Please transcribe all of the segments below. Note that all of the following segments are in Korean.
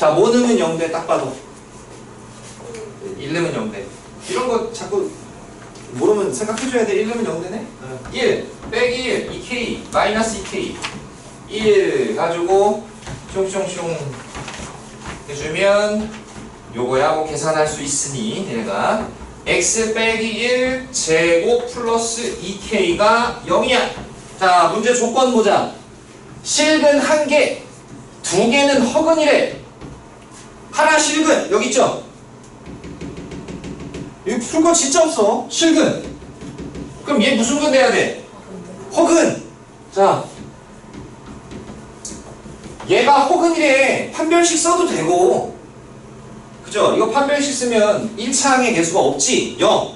자, 뭐 넣으면 0돼? 딱 봐도. 1 넣으면 0돼. 이런 거 자꾸 모르면 생각해줘야 돼. 1 넣으면 0되네? 1 빼기 1, 2k, 마이너스 2k. 1 가지고 숑숑숑 해주면 요거야 뭐 계산할 수 있으니 얘가 x 빼기 1 제곱 플러스 2k가 0이야. 자, 문제 조건 보자. 실근 한 개, 두 개는 허근이래. 하나 실근 여기 있죠? 여기 풀거 진짜 없어. 실근. 그럼 얘 무슨 근 돼야 돼? 허근. 자, 얘가 허근이래. 판별식 써도 되고. 그죠? 이거 판별식 쓰면 1차항의 개수가 없지. 0.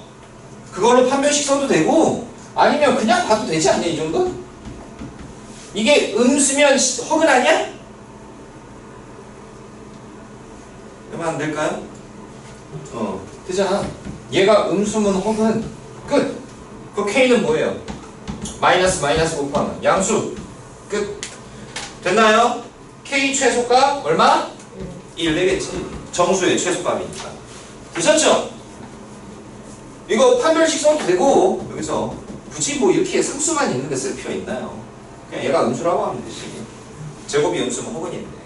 그걸로 판별식 써도 되고 아니면 그냥 봐도 되지 않냐 이 정도? 이게 음수면 시- 허근 아니야? 그러면 안 될까요? 어 되잖아 얘가 음수면 허근 끝! 그 K는 뭐예요? 마이너스 마이너스 곱하면 양수 끝 됐나요? K 최소값 얼마? 1 되겠지 정수의 최소값이니까 되셨죠? 이거 판별식 써도 되고 여기서 굳이 뭐 이렇게 상수만 있는 게쓸 필요 있나요? 그냥 얘가 음수라고 하면 되지 제곱이 음수면 허근인데